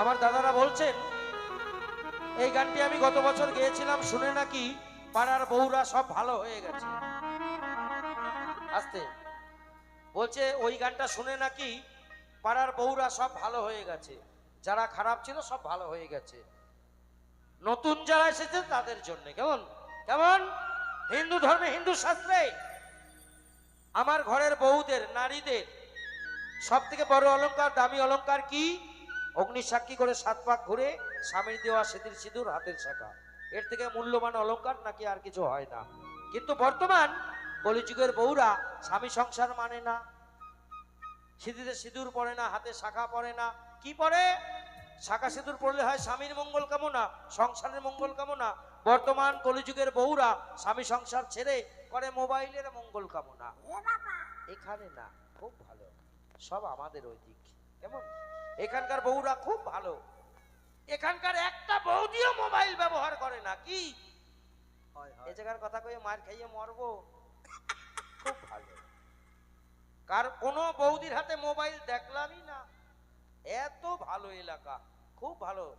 আমার দাদারা বলছেন, এই গানটি আমি গত বছর গেয়েছিলাম, শুনে নাকি পাড়ার বউরা সব ভালো হয়ে গেছে। আস্তে, বলছে, ওই গানটা শুনে নাকি পাড়ার বউরা সব ভালো হয়ে গেছে। যারা খারাপ ছিল সব ভালো হয়ে গেছে। নতুন যারা এসেছে তাদের জন্য, কেমন? কেমন? হিন্দু ধর্মে, হিন্দু শাস্ত্রে। আমার ঘরের বউদের, নারীদের সব থেকে বড় অলংকার, দামি অলংকার কি? অগ্নি সাক্ষী করে সাত পাক ঘুরে স্বামীর দেওয়া সেতির সিঁদুর হাতের শাখা। এর থেকে মূল্যবান অলঙ্কার নাকি আর কিছু হয় না। কিন্তু বর্তমান কলিযুগের বউরা স্বামী সংসার মানে না। সিঁথিতে সিঁদুর পরে না হাতে শাখা পরে না। কি পরে শাখা সিঁদুর পড়লে হয় স্বামীর মঙ্গল কামনা সংসারের মঙ্গল কামনা। বর্তমান কলিযুগের বউরা স্বামী সংসার ছেড়ে করে মোবাইলের মঙ্গল কামনা। এখানে না খুব ভালো। সব আমাদের ওই দিক কেমন? এখানকার বউরা খুব ভালো। এখানকার একটা বৌদিও মোবাইল ব্যবহার করে না কি? এ জায়গার কথা কয়ে মার খাইয়ে মরবো? খুব ভালো। কার কোনো বৌদির হাতে মোবাইল দেখলামই না। এত ভালো এলাকা খুব ভালো।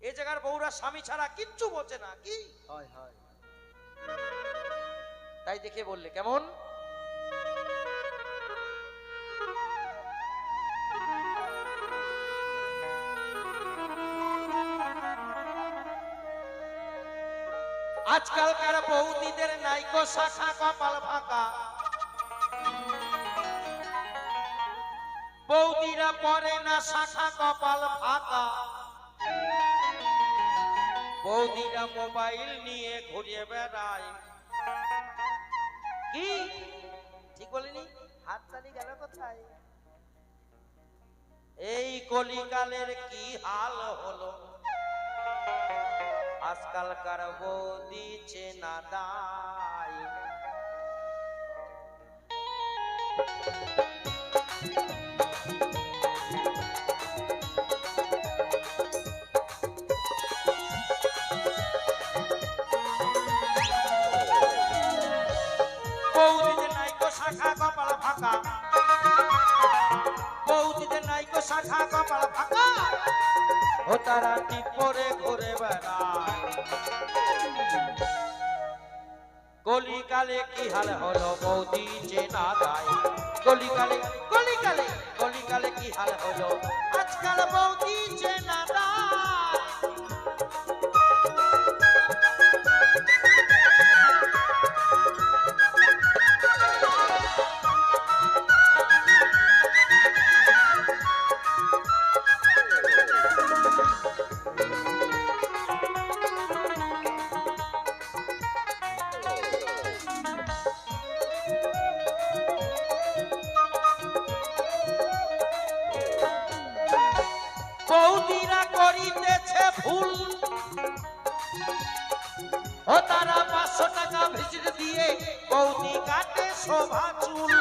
এ জায়গার বউরা স্বামী ছাড়া কিচ্ছু বোঝে না কি? হয় হয়। তাই দেখে বললে কেমন? আজকালকার বৌদিদের নাইকো শাখা কপাল ফাঁকা। বৌদিরা পরে না শাখা কপাল ফাঁকা। বৌদিরা মোবাইল নিয়ে ঘুরে বেড়ায়। কি? ঠিক বলিনি? হাততালি গেল কোথায়? এই কলিকালের কি হাল হলো? আজকালকার বৌদি চেনা দায়। শাখা কপাল ফাঁকা। বৌদিতে নাইকো শাখা কপাল ফাঁকা। তারা কি করে ঘুরে বেড়ায়? কলিকালে কি হাল হলো বৌদি চেনা দায় কলিকালে কলিকালে কলিকালে কি হাল হলো? আজকাল বৌদি ভুল ও তারা পাঁচশো টাকা ভিজিট দিয়ে বৌদি কাটে শোভা চুল।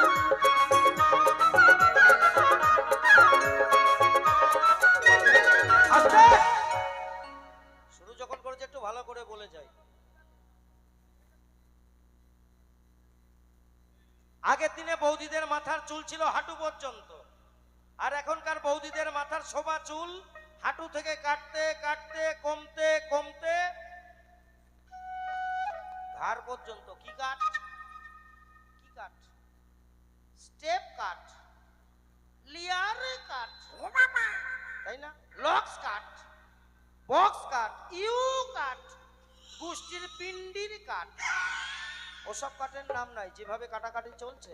শুরু যখন করেছে, একটু ভালো করে বলে যাই। আগের দিনে বৌদিদের মাথার চুল ছিল হাঁটু পর্যন্ত। আর এখনকার বৌদিদের মাথার শোভা চুল হাঁটু থেকে কাটতে কাটতে কমতে কমতে ঘাড় পর্যন্ত কি কাট? কি কাট? স্টেপ কাট লিয়ার কাট তাই না? Locks cut box cut U cut গোষ্ঠীর পিন্ডির কাট। ওসব কাটের নাম নাই যেভাবে কাটাকাটি চলছে।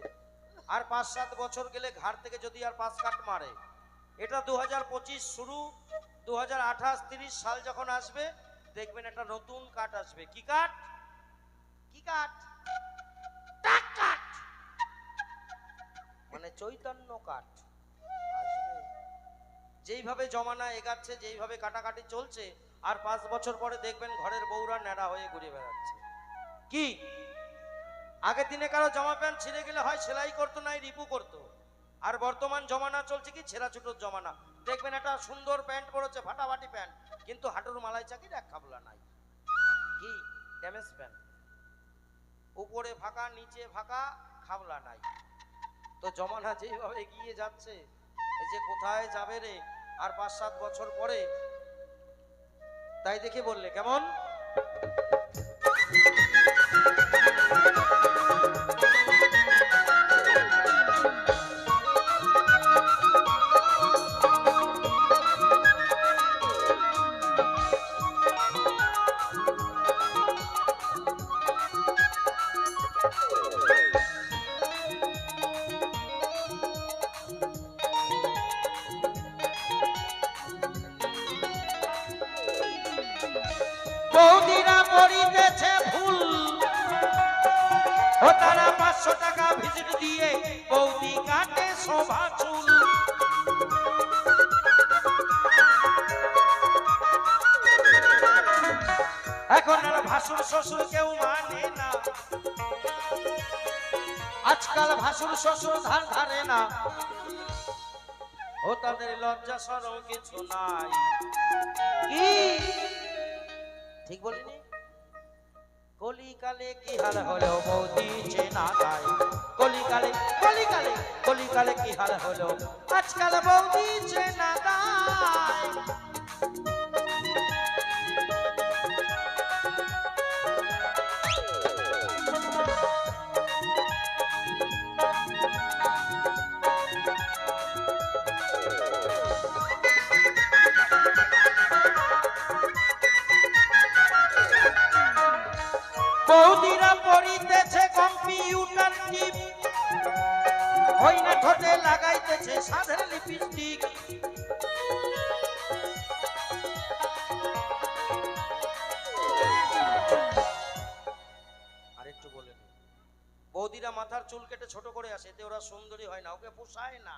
আর পাঁচ সাত বছর গেলে ঘাড় থেকে যদি আর পাঁচ কাট মারে এটা দু হাজার পঁচিশ শুরু দু হাজার আঠাশ তিরিশ সাল যখন আসবে, দেখবেন একটা নতুন কাট আসবে। কি কাট কি কাট মানে চৈতন্য আসবে। যেইভাবে জমানা এগাচ্ছে, যেইভাবে কাটাকাটি চলছে, আর পাঁচ বছর পরে দেখবেন ঘরের বউরা ন্যাড়া হয়ে ঘুরে বেড়াচ্ছে। কি? আগের দিনে কারও জামা প্যান্ট ছিঁড়ে গেলে হয় সেলাই করতো নাই, রিপু করতো? আর বর্তমান জমানা চলছে কি? ছেঁড়া ছুটোর জমানা। দেখবেন একটা সুন্দর প্যান্ট পরেছে ফাটাফাটি প্যান্ট, কিন্তু হাঁটুর মালাই চাকির এক খাবলা নাই। কি? Damage pant. উপরে ফাঁকা, নিচে ফাঁকা খাবলা নাই। তো জমানা যেইভাবে এগিয়ে যাচ্ছে, এই যে কোথায় যাবে রে? আর পাঁচ সাত বছর পরে, তাই দেখে বললে, কেমন? এখন আর ভাসুর কেউ মানে না। আজকাল ভাসুর শ্বশুর ধার ধারে না। ও তাদের লজ্জা সরম কিছু নাই। ঠিক বলিনি? কলিকালে কি হাল হলো বৌদি চেনা তাই কলিকালে কলিকালে কলিকালে কি হাল হলো? আজকাল বৌদি চেনা যায় মাথার চুল কেটে ছোট করে আসে, এতে ওরা সুন্দরী হয় না, ওকে পোষায় না।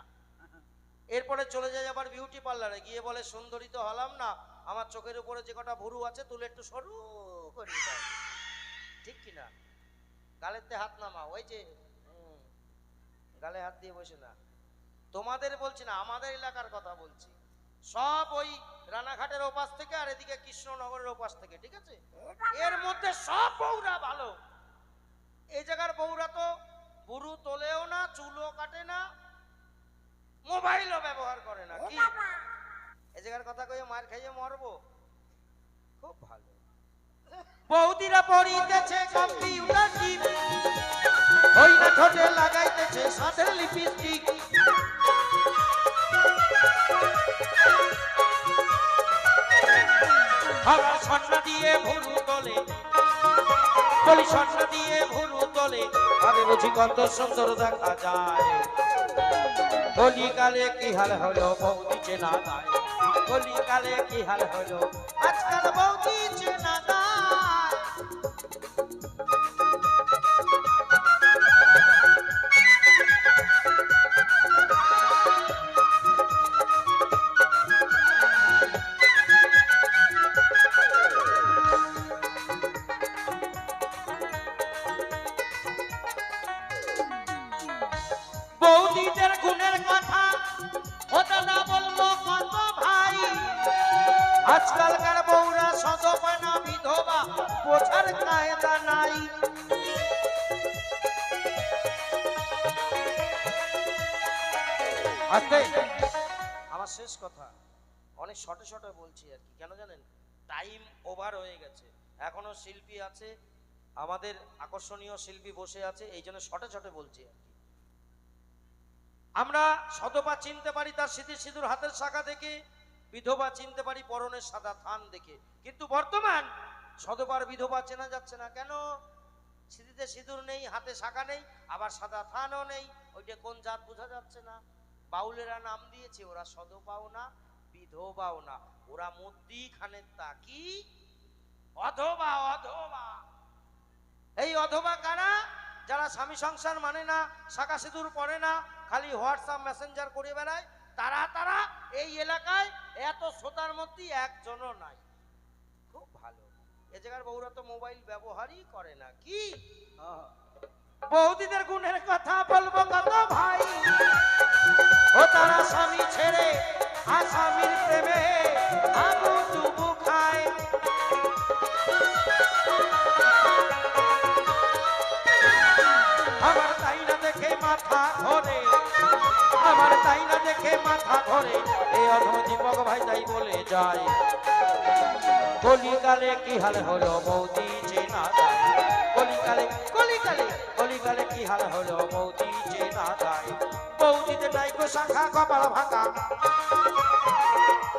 এরপরে চলে যায় আবার বিউটি পার্লারে গিয়ে বলে, সুন্দরী তো হলাম না, আমার চোখের উপরে যে কটা ভুরু আছে, তুলে একটু সরু করে ঠিক কিনা গালেতে হাত নামা ওই যে গালে হাত দিয়ে বসে না। তোমাদের বলছি না, আমাদের এলাকার কথা বলছি। সব ওই রানাঘাটের ওপাশ থেকে আর এদিকে কৃষ্ণনগরের ওপাশ থেকে, ঠিক আছে? এর মধ্যে সব বউরা ভালো। এই জায়গার বউরা তো বুড়ু তোলেও না চুলও কাটে না মোবাইলও ব্যবহার করে না। কি? এই জায়গার কথা কয়ে মার খাইয়ে মরবো? খুব ভালো। বৌদিরা পড়িতেছে কম্পিউটার টিপ ওই না ঠোঁটে লাগাইতেছে সাথের লিপস্টিক। আবার সন্না দিয়ে ভুরু তোলে। বলি সন্না দিয়ে ভুরু তোলে আরে বুঝি কত সুন্দর দেখা যায়। কলিকালে কি হাল হলো বৌদি চেনা যায় কলিকালে কি হাল হলো? আজকাল বৌদি আমার শেষ কথা। অনেক শর্টে শর্টে বলছি আর কি। কেন জানেন? টাইম ওভার হয়ে গেছে। এখনও শিল্পী আছে। আমাদের আকর্ষণীয় শিল্পী বসে আছে। এই জন্য শর্টে শর্টে বলছি আর কি। আমরা শতপা চিনতে পারি, তার স্মৃতি সিঁদুর হাতের শাখা দেখে, বিধবা চিনতে পারি, পরনের সাদা থান দেখে। কিন্তু বর্তমান শতবার বিধবা চেনা যাচ্ছে না। কেন? স্মৃতিতে সিঁদুর নেই, হাতে শাখা নেই, আবার সাদা থানও নেই। ওইটা কোন জাত বোঝা যাচ্ছে না। বাউলেরা নাম দিয়েছে, ওরা সদপাও না, বিধবাও না। ওরা মধ্যি খানের তাকি অধবা অধবা। এই অধবা কারা? যারা স্বামী সংসার মানে না, শাখা সিঁদুর পরে না খালি হোয়াটসঅ্যাপ মেসেঞ্জার করে বেড়ায়, তারা তারা এই এলাকায় এত শ্রোতার মধ্যে একজনও নাই। খুব ভালো। এ জায়গার বউরা তো মোবাইল ব্যবহারই করে না। কি? বৌদিদের গুণের কথা বলব কত ভাই। ও তারা স্বামী ছেড়ে আসামির প্রেমে আমু মাথা ধরে। আমার তাই না দেখে মাথা ধরে। এই অধম দীপক ভাই তাই বলে যায়। কলিকালে কি হাল হলো বৌদি চেনা যায় কলিকালে কলিকালে কলিকালে কি হাল হলো বৌদি চেনা যায় বৌদিতে নাইকো শাখা কপাল ভাঙা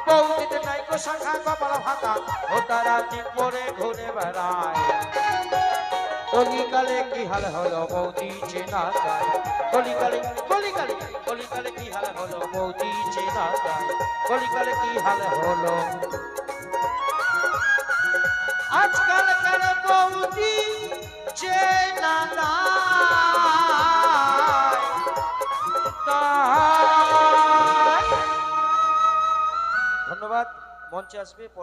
বৌদিতে নাইকো শাখা কপাল ভাঙা ও তারা দিন পরে ঘুরে বেড়ায়। কলিকালে কি হাল হলো বৌদি চেনা যায় কলিকালে কলিকালে কি হাল হলো চেনা আজকাল কার বৌদি চেনা ধন্যবাদ মঞ্চে আসবে